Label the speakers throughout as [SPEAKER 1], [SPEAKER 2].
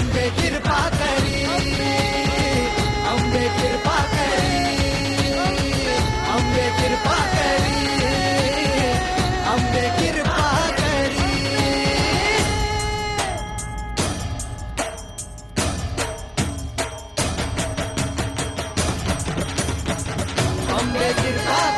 [SPEAKER 1] અંબે કૃપા કરી અંબે કૃપા કરી અંબે કૃપા કરી અંબે કૃપા કરી અંબે કૃપા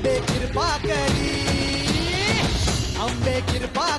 [SPEAKER 1] अंबे कृपा करी अंबे कृपा